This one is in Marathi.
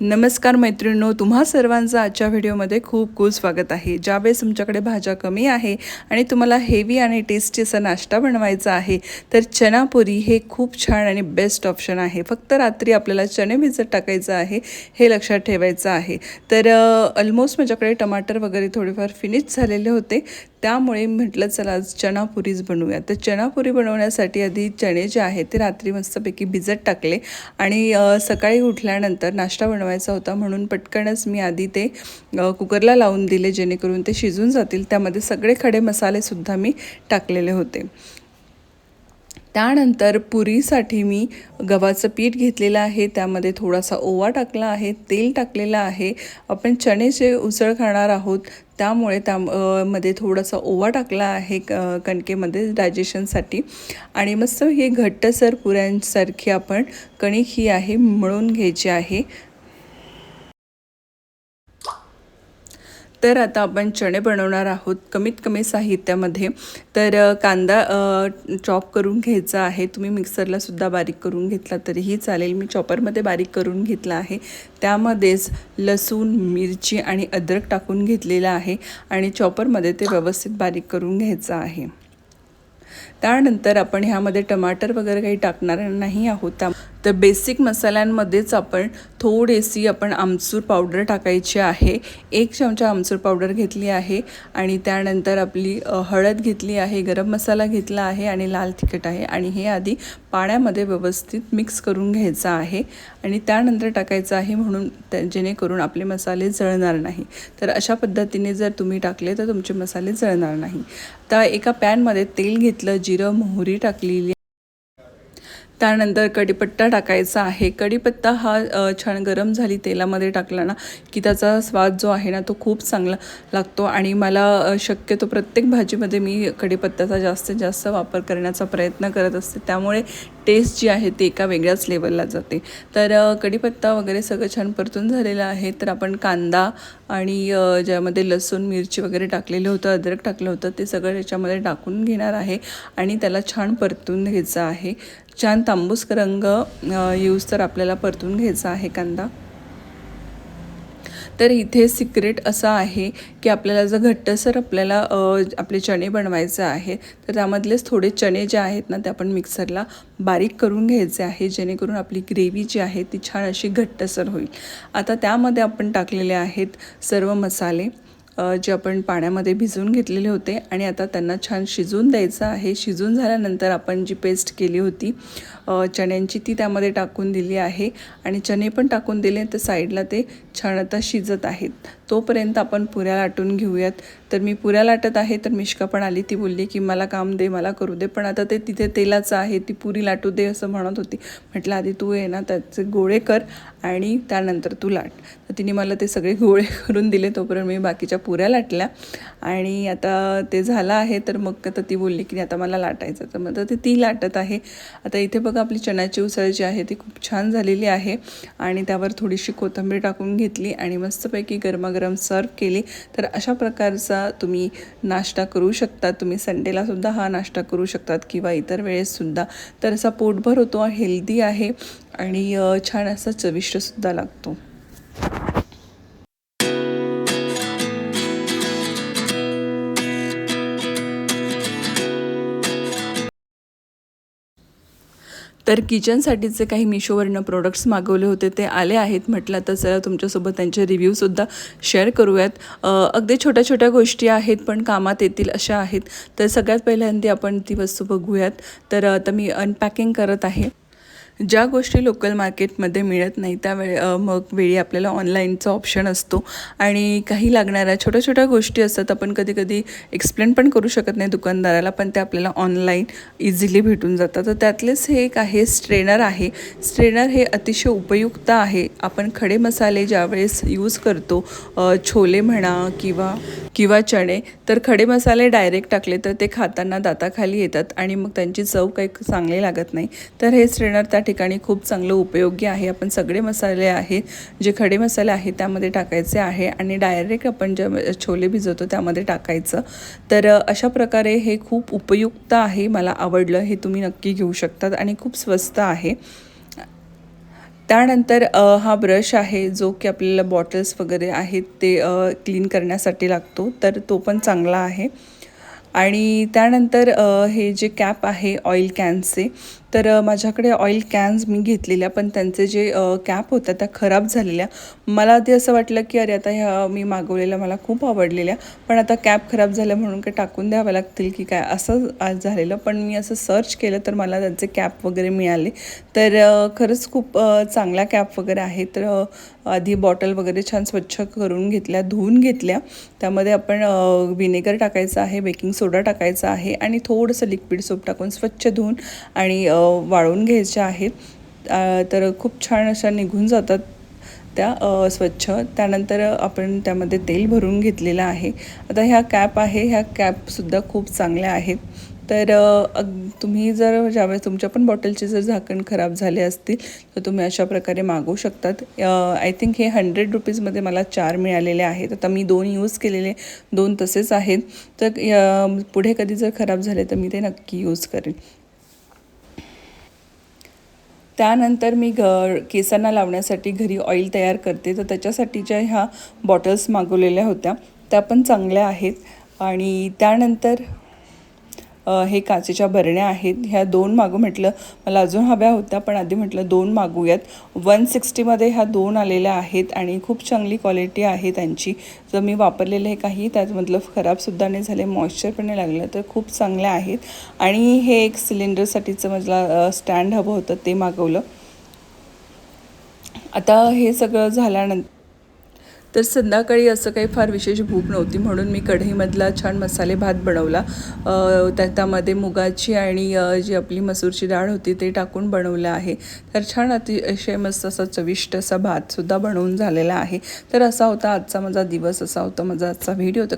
नमस्कार मैत्रिणींनो तुम्हा सर्वांचं आजच्या व्हिडिओमध्ये खूप खूप स्वागत आहे. ज्यावेळेस तुमच्याकडे भाज्या कमी आहे आणि तुम्हाला हेवी आणि टेस्टी असा नाश्ता बनवायचा आहे तर चनापुरी हे खूप छान आणि बेस्ट ऑप्शन आहे. फक्त रात्री आपल्याला चणे भिजत टाकायचं आहे हे लक्षात ठेवायचं आहे. तर ऑलमोस्ट माझ्याकडे टमाटर वगैरे थोडेफार फिनिश झालेले होते. त्यामुळे म्हटलं चला आज चनापुरीच बनवूया. तर चनापुरी बनवण्यासाठी आधी चणे जे आहेत ते रात्री मस्तपैकी भिजत टाकले आणि सकाळी उठल्यानंतर नाश्ता ठेवायचा होता म्हणून पटकनच मी आधी ते कुकरला लावून दिले जेणेकरून ते शिजून जातील. त्यामध्ये सगळे खडे मसालेसुद्धा मी टाकलेले होते. त्यानंतर पुरीसाठी मी गव्हाचं पीठ घेतलेलं आहे. त्यामध्ये थोडासा ओवा टाकला आहे तेल टाकलेलं आहे. आपण चणे जे उसळ खाणार आहोत त्यामुळे त्या मध्ये थोडासा ओवा टाकला आहे क कणकेमध्ये डायजेशनसाठी आणि मस्त हे घट्टसर पुऱ्यांसारखी आपण कणिक ही आहे मळून घ्यायची आहे. तर आता आपण चणे बनवणार आहोत कमीत कमी साहित्यामध्ये. तर कांदा चॉप करून घ्यायचा आहे. तुम्ही मिक्सरला सुद्धा बारीक करून घेतला तरीही चालेल. मी चॉपरमध्ये बारीक करून घेतला आहे. त्यामध्येच लसूण मिरची आणि अद्रक टाकून घेतलेलं आहे आणि चॉपरमध्ये ते व्यवस्थित बारीक करून घ्यायचं आहे. त्यानंतर आपण ह्यामध्ये टमाटर वगैरे काही टाकणार नाही आहोत. त्या तर बेसिक मसाल्यांमध्येच आपण थोडीशी आपण आमचूर पावडर टाकायची आहे. एक चमचा आमचूर पावडर घेतली आहे आणि त्यानंतर आपली हळद घेतली आहे गरम मसाला घेतला आहे आणि लाल तिखट आहे आणि हे आधी पाण्यामध्ये व्यवस्थित मिक्स करून घ्यायचं आहे आणि त्यानंतर टाकायचं आहे म्हणून जेणेकरून आपले मसाले जळणार नाही. तर अशा पद्धतीने जर तुम्ही टाकले तर तुमचे मसाले जळणार नाही. तर एका पॅनमध्ये तेल घेतलं जिरं मोहरी टाकलेली त्यानंतर कढीपत्ता टाकायचा आहे. कढीपत्ता हा छान गरम झाली तेलामध्ये टाकला ना की त्याचा स्वाद जो आहे ना तो खूप चांगला लागतो. आणि मला शक्यतो प्रत्येक भाजीमध्ये मी कढीपत्त्याचा जास्तीत जास्त वापर करण्याचा प्रयत्न करत असते. त्यामुळे टेस्ट जी आहे ती एका वेगळ्याच लेवलला जाते. तर कढीपत्ता वगैरे सगळं छान परतून झालेलं आहे. तर आपण कांदा आणि ज्यामध्ये लसूण मिरची वगैरे टाकलेलं होतं अद्रक टाकलं होतं ते सगळं याच्यामध्ये टाकून घेणार आहे आणि त्याला छान परतून घ्यायचं आहे. छान तांबूस रंग यूज तर आपल्याला परतून घ्यायचा आहे कांदा. तर इथे सिक्रेट असं आहे की आपल्याला जर घट्टसर आपल्याला आपले चणे बनवायचे आहे तर त्यामधलेच थोडे चणे जे आहेत ना ते आपण मिक्सरला बारीक करून घ्यायचे आहे जेणेकरून आपली ग्रेव्ही जी आहे ती छान अशी घट्टसर होईल. आता त्यामध्ये आपण टाकलेले आहेत सर्व मसाले. जे आपण पाण्यामध्ये भिजवून घेतलेले होते आणि आता त्यांना छान शिजवून द्यायचं आहे. शिजून झाल्यानंतर आपण जी पेस्ट केली होती चण्यांची ती त्यामध्ये टाकून दिली आहे आणि चणे पण टाकून दिले तर साईडला ते छान आता शिजत आहेत. तोपर्यंत आपण पुऱ्या लाटून घेऊयात. तर मी पुऱ्या लाटत आहे तर मिश्का पण आली. ती बोलली की मला काम दे मला करू दे पण आता ते तिथे तेलाचं आहे ती पुरी लाटू दे असं म्हणत होती. म्हटलं आधी तू ये ना त्याचे गोळे कर आणि त्यानंतर तू लाट. तर तिने मला ते सगळे गोळे करून दिले तोपर्यंत मी बाकीच्या पुऱ्या लाटल्या. आणि आता ते झालं आहे तर मग आता ती बोलली की आता मला लाटायचं तर मग आता ते ती लाटत आहे. आता इथे बघा आपली चण्याची उसळ जी आहे ती खूप छान झालेली आहे. आणि त्यावर थोडीशी कोथिंबीर टाकून घेतली आणि मस्तपैकी गरमागरम सर्व केली. तर अशा प्रकारचा तुम्ही नाश्ता करू शकता. तुम्ही संडेलासुद्धा हा नाश्ता करू शकतात किंवा इतर वेळेससुद्धा तर असा पोटभर होतो हेल्दी आहे आणि छान असा चविष्टसुद्धा लागतो. तर किचनसाठीचे काही मिशोवरनं प्रोडक्ट्स मागवले होते ते आले आहेत. म्हटलं तर चला तुमच्यासोबत त्यांचे रिव्ह्यूसुद्धा शेअर करूयात. अगदी छोट्या छोट्या गोष्टी आहेत पण कामात येतील अशा आहेत. तर सगळ्यात पहिल्यांदा आपण ती वस्तू बघूयात. तर आता मी अनपॅकिंग करत आहे. ज्या गोष्टी लोकल मार्केटमध्ये मिळत नाही त्यावेळे अ, मग वेळी आपल्याला ऑनलाईनचा ऑप्शन असतो. आणि काही लागणाऱ्या छोट्या छोट्या गोष्टी असतात आपण कधी कधी एक्सप्लेन पण करू शकत नाही दुकानदाराला पण ते आपल्याला ऑनलाईन इझिली भेटून जातात. तर त्यातलेच हे एक आहे स्ट्रेनर आहे. स्ट्रेनर हे अतिशय उपयुक्त आहे. आपण खडे मसाले ज्यावेळेस यूज करतो छोले म्हणा किंवा किंवा चणे तर खडे मसाले डायरेक्ट टाकले तर ते खाताना दाताखाली येतात आणि मग त्यांची चव काही चांगली लागत नाही. तर हे स्ट्रेनर त्या ठिकाणी खूप चांगलं उपयोगी आहे. आपण सगळे मसाले आहेत जे खडे मसाले आहेत त्यामध्ये टाकायचे आहे आणि डायरेक्ट आपण जे छोले भिजवतो त्यामध्ये टाकायचं. तर अशा प्रकारे हे खूप उपयुक्त आहे मला आवडलं. हे तुम्ही नक्की घेऊ शकतात आणि खूप स्वस्त आहे. त्यानंतर हा ब्रश आहे जो की आपल्याला बॉटल्स वगैरे आहेत ते क्लीन करण्यासाठी लागतो. तर तो पण चांगला आहे. आणि त्यानंतर हे जे कॅप आहे ऑइल कॅन्सचे तर माझ्याकडे ऑइल कॅन्स मी घेतलेल्या पण त्यांचे जे कॅप होत्या त्या खराब झालेल्या. मला ते असं वाटलं की अरे आता ह्या मी मागवलेल्या मला खूप आवडलेल्या पण आता कॅप खराब झाल्या म्हणून काय टाकून द्याव्या लागतील की काय असं आज झालेलं. पण मी असं सर्च केलं तर मला त्यांचे कॅप वगैरे मिळाले. तर खरंच खूप चांगला चांगल्या कॅप वगैरे आहेत तर आधी बॉटल वगैरे छान स्वच्छ करून घेतल्या धुवून घेतल्या. त्यामध्ये आपण विनेगर टाकायचं आहे बेकिंग सोडा टाकायचा आहे आणि थोडंसं लिक्विड सोप टाकून स्वच्छ धुवून आणि वाळवून घ्यायच्या आहेत तर खूप छान अशा निघून जातात त्या स्वच्छ. त्यानंतर आपण त्यामध्ये तेल भरून घेतलेलं आहे. आता ह्या कॅप आहे ह्या कॅपसुद्धा खूप चांगल्या आहेत. तर अग- तुम्ही जर ज्यावेळेस तुमच्या पण बॉटलचे जर झाकण खराब झाले असतील तर तुम्ही अशा प्रकारे मागवू शकतात. आय थिंक हे हंड्रेड रुपीजमध्ये मला चार मिळालेले आहेत. आता मी दोन यूज केलेले दोन तसेच आहेत. तर पुढे कधी जर खराब झाले तर मी ते नक्की यूज करेन. त्यानंतर मी घ केसांना लावण्यासाठी घरी ऑइल तयार करते. तर त्याच्यासाठीच्या ह्या बॉटल्स मागवलेल्या होत्या. त्या पण चांगल्या आहेत. आणि त्यानंतर हे काचेच्या बरण्या आहेत. ह्या दोन मागू म्हटलं मला अजून हव्या होत्या पण आधी म्हटलं दोन मागूयात. वन सिक्स्टीमध्ये ह्या दोन आलेल्या आहेत आणि खूप चांगली क्वालिटी आहे त्यांची. जर मी वापरलेले हे काही त्यातमधलं खराबसुद्धा नाही झाले मॉइश्चर पण नाही लागलं तर खूप चांगल्या आहेत. आणि हे एक सिलेंडरसाठीचं मला स्टँड हवं होतं ते मागवलं. आता हे सगळं झाल्यानंतर तर संध्याकाळी असं काही फार विशेष भूक नव्हती म्हणून मी कढईमधला छान मसाले भात बनवला. त्यामध्ये मुगाची आणि जी आपली मसूरची डाळ होती ते टाकून बनवलं आहे. तर छान अतिशय मस्त असा चविष्ट असा भातसुद्धा बनवून झालेला आहे. तर असा होता आजचा माझा दिवस असा होता माझा आजचा व्हिडिओ. तर